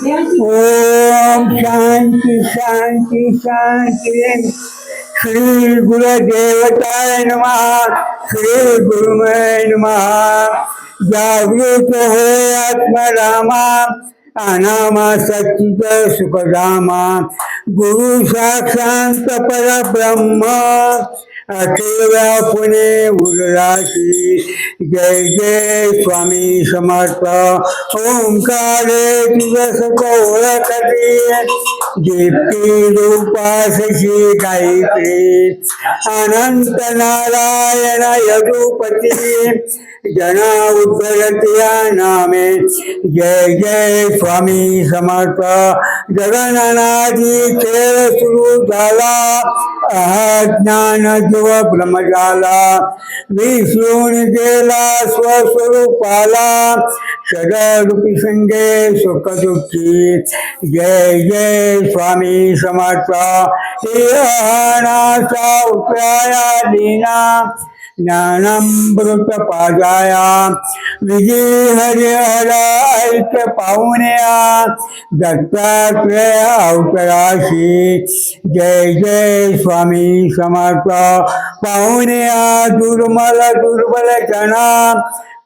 ओम शांति शांति शांति। श्री गुरुदेवताय नमः, श्री गुरुमय नमः। जागृत हो आत्मरामा, अनामा सच्चित सुखधामा गुरु साक्षात पर परब्रह्म। अठेव्या पुणे उरराशी जय जय स्वामी समर्थ। ओंकारे दिवस ओळखते दीप्ती रूपाशी गायत्री। अनंत नारायण यदुपती। जना उद्धरत्या नामे। जय जय स्वामी समर्थ। जगनानादी खेळ सुरू झाला। अज्ञान जुव ब्रह्मजाला विष्णून गेला स्वस्वरूपाला, सदरूपी संगे सुख दुखी जय जय स्वामी समर्थ। नाचा उपाया लीना ज्ञानामृत पाजाया विजय हरि हर ऐक्य दत्तात्रय अवतराशि जय जय स्वामी समर्थ। पाहुण्या दुर्मल दुर्बल जना।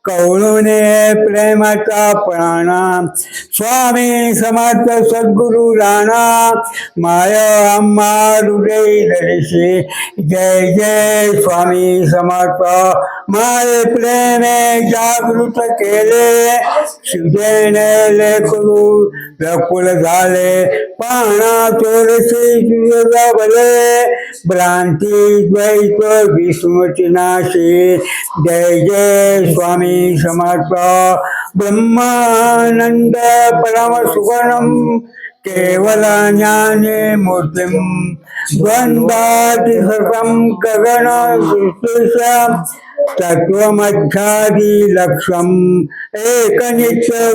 कवळूने प्रेमाचा प्राणा। स्वामी समर्थ सद्गुरु राणा। माय अम्मा हृदय दर्शी। जय जय स्वामी समर्थ। माय प्रेमे जागृत केले शिवजयने लेकरू झाले। पाणा चोरसे द्वैत नाशी जय जय स्वामी समर्थ। ब्रह्मानंद परम सुगणम। केवल ज्ञाने मूर्तिम। द्वंद्वादि सर्वं गगन तत्वमध्यादि लक्ष्यम् एकनित्य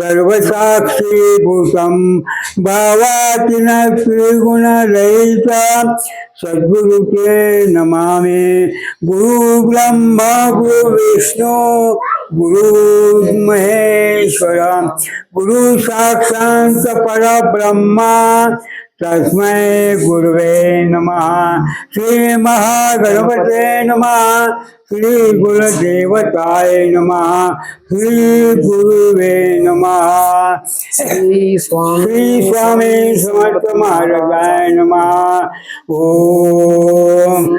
सर्वसाक्षी भूतम भावातिन त्रिगुणरहित। सद्गुरु के नमामि। गुरु ब्रह्मा गुरु विष्णु गुरु महेश्वर गुरु साक्षात पर ब्रह्मा तस्मै गुरुवे नमः। श्री महागणपते नमः। श्री गुरुदेवताय नमः। श्री गुरुवे नमः। श्री स्वामी श्री स्वामी समर्थ महाराजाय नमः। ओम।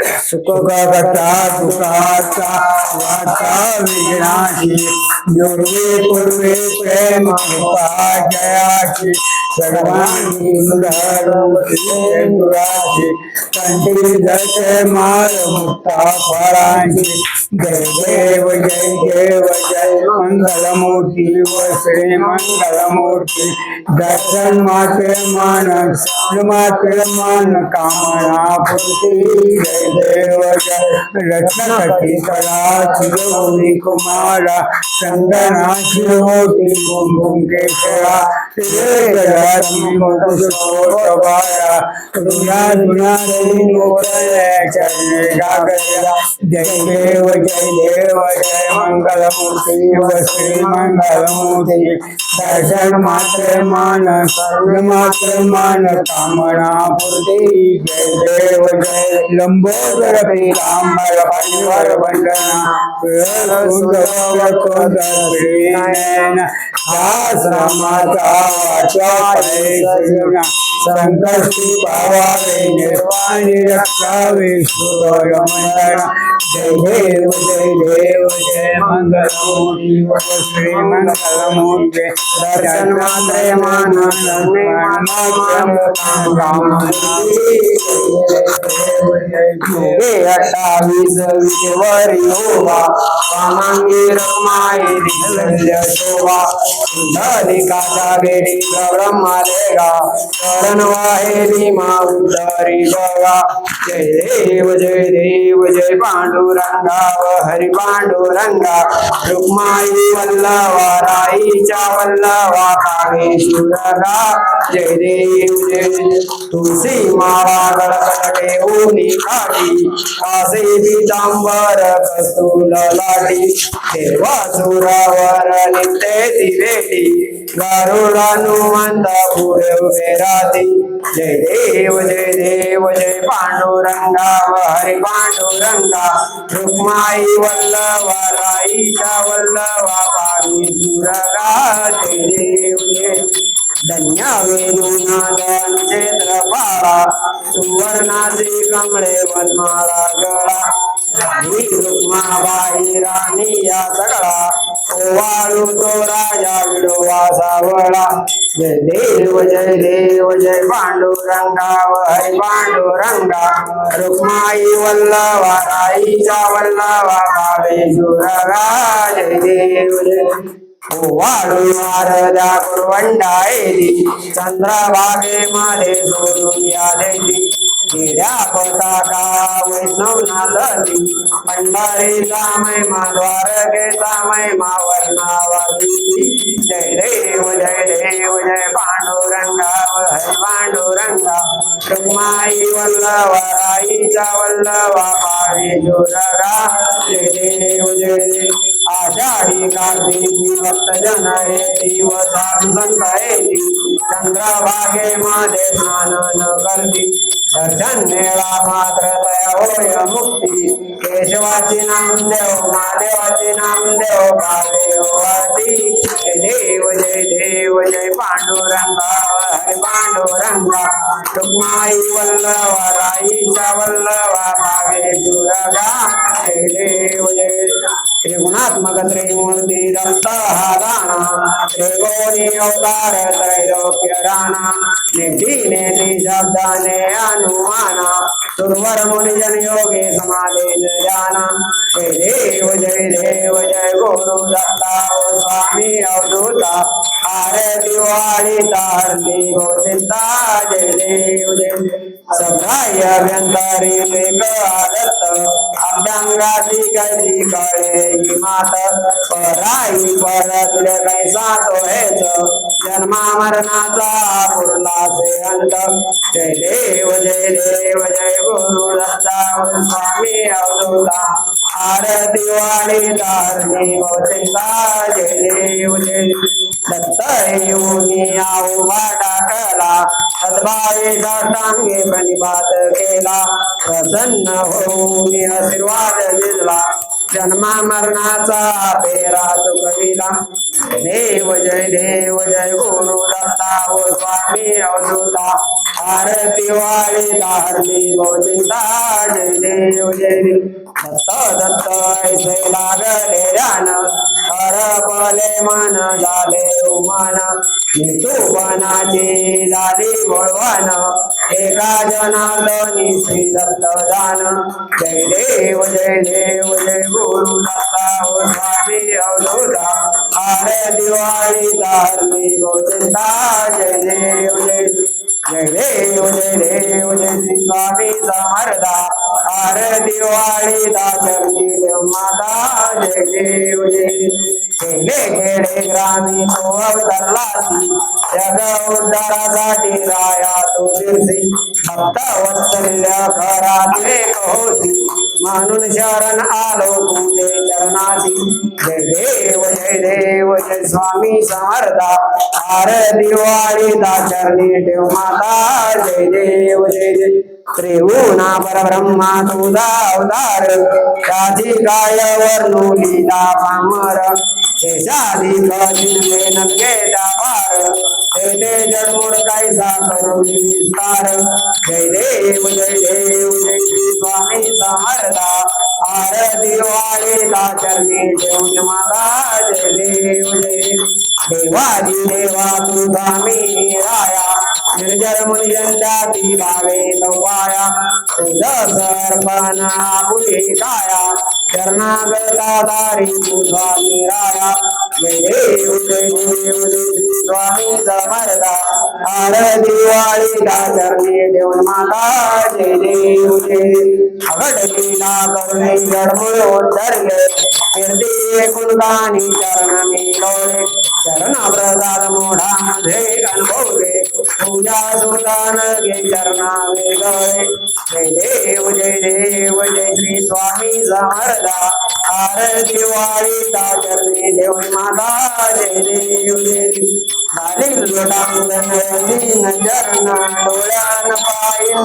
सुखकर्ता विघ्नाशी योगे पूर्वे प्रेम कृपा सुंदराची जय देव जय व श्री मंगलमूर्ती दर्शन मात्र मान मात्र मान कामना पूर्ती जय देव जय रत्नकटी कला चिरगौरी कुमारा चंदना केशरा तिरे जराती मुकुटोटवारा रुना रुना रही मोरय चरणे गागरा जय देव जय देव जय मंगल मूर्ति दर्शन मात्र मान कर्म मात्र मान, कामना पूर्ति। जय देव, जय लंबोदर पीतांबर परिवार वंदना। सुंदर दासमाता वाचा संकष्टी पावावे, निर्वाणी रक्षावे जय देव जय देव, जय मंगलमूर्ति श्री मंगलमूर्ति। दर्शन मात्र मान शरण वाहेली माउदारी बघा जय देव जय देव जय पांडुरंगा हरी पांडुरंगा रुक्माई वल्लवा राईच्या वल्लवा कागेश्वरा जय देव जय. तुळशी माळा गळगट ठेवूनी काठी कासे पितांबर कस्तूल जय देव जय देव, जय पांडुरंगा, हरी पांडुरंगा। रुक्माई वल्लभा राईचा वल्लभा पाणी सुरगा जय देव क्षेत्रपाळा सुवर्णाचे कमळे वनमाळा गळा ही रुक्माबाई राणी या सगळा ओवाळू तो राजा विडोवा सावळा जय देव जय देव जय पांडुरंगा हरी पांडुरंगा रुक्माई वल्लवा राईचा वल्लवा भावे सुरगा जय देव जय वाळू वारदा कुरवंडायली चंद्रभागे मध्ये सोडून यालेली. हिऱ्या पताका वैष्णव नालती पंढरी सामय मा द्वारके सामय मा वर्णावती जय देव जय देव, जय पांडुरंगा, हरी पांडुरंगा. रुक्माई वल्लभ राईचा वल्लभा पावी जोरगा. जय देव जय देव. आषाढी कार्तिकी भक्त जन येती व साधू संत येती चंद्रभागे मध्ये स्नान न करती दर्शन मेळा मात्र तया होय मुक्ती केशवाची नामदेव महादेवाची नामदेव भावे वाटी जय देव जय देव जय पांडुरंगा हरे पांडुरंगा रुक्माई वल्लव राईचा वल्लभा मागे दुर्गा जय देव जय त्रिगुणात्मक त्रिमूर्ती दत्त हा राणा त्रिगोणी अवतार त्रैलोक्य राणा नेती शब्दाने अनुमाना सुरवर मुनिजन योगे समाधीन जाना जय देव जय देव, जय गुरु दत्ता, ओ स्वामी अवधूता। आरती वाळी तारली गोचिंता जय देव, जय सभ्राय अभ्यंतरी वेग अभ्यंगाची अभ्यंगाती कळे मात पराई परतले कैसा तो हेच जन्मा मरणाचा पुरला से अंत जय देव जय देव जय गुरु दत्ता स्वामी अवधूता आरती वाणी तारणी चिंता जय देव जय दत्त येऊनी आऊबा टाकला सद्भावे साष्टांगे प्रणिपात केला प्रसन्न होऊन आशीर्वाद दिला. जन्मा मरणाचा पेरा चुकविला देव जय देव जय गुरु दत्ता व स्वामी अवधूता आरती वाळी तारली गोचिंता जय देव जय. देव दत्त दत्त ऐसे लागले जान हरपले मन झाले उमान. नितुपणाची झाली बळवान एका जनार्दनी श्री दत्त दान जय देव जय देव, जय गुरु दत्ता हो स्वामी अवधूता आरे दिवाळी धारली गोचिंता जय देव, जय जय देव जय देव, जय श्री स्वामी समर्था। आरे दिवाळी दाचरणी माता जय देव जय खेळे खेळे ग्रामीण अवतरलासी जग उद्धारासाठी राया तो फिरसी भक्त वत्सल्य घरातले होती म्हणून शरण आलो तुझे चरणाची जय देव जय देव, जय स्वामी समर्था। हर दिवाळी दाचरणी देव माता जय देव, जय जय त्रिगुणा परब्रह्मा तुझा अवतार साधी काय वर्णू लीला पामर साधी कठीण नंगे पार तेथे जडमोड कायसा करून विस्तार जय देव जय देव जय श्री स्वामी समर्था आरती वाळी चरणी देऊन माता जय देव जय देवाजी देवा तुझा मी राया निर्जर मुनिजंती भावे नवाया तुझ सर्पण आपुली काया शरणागता दारी तू स्वामी राया जय देव देव स्वामी समर्था आरती वाळी चरणी देऊन माता जय देव जय अगडलीला करुणे जडमुळ उद्धरले कीर्ती चरण मी लोळे चरण प्रसाद मोढा मध्ये अनुभवले. तुझ्या सुतान घे चरणा वेगळे जय देव जय देव जय श्री स्वामी समर्था आरती वाळीता चरणी देव माता जय देव जय देव. खालील लोटांगण दीन चरण डोळ्यान पायन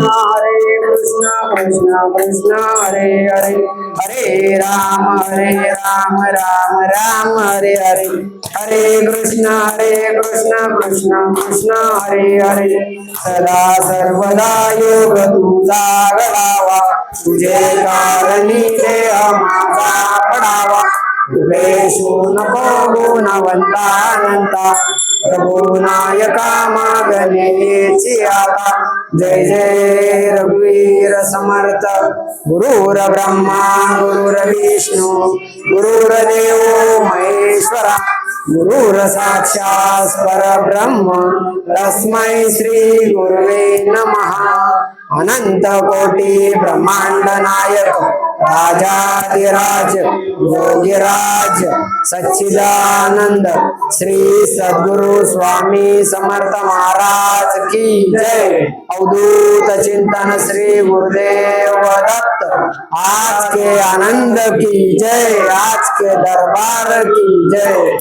हरे कृष्ण कृष्ण कृष्ण हरे हरे हरे राम हरे राम राम राम हरे हरे हरे कृष्ण हरे कृष्ण कृष्ण कृष्ण हरे हरे सदा सर्वदा योग तुझा घडावा तुझे कारणी देह माझा पडावा तुझे नको गुणवंतानंता प्रभू नायका मागण्याची आता जय जय रघुवीर समर्थ। गुरुर ब्रह्मा गुरुर विष्णू गुरुर्देव महेश्वरा। गुरुर साक्षात परब्रह्म तस्मै श्री गुरुवे नमः। अनंत कोटी ब्रह्मांड नायक। राजाधिराज, योगीराज, सच्चिदानंद, श्री सदगुरु स्वामी समर्थ महाराज की जय। अवधूत चिंतन श्री गुरुदेव दत्त, आज के आनंद की जय, आज के दरबार की जय।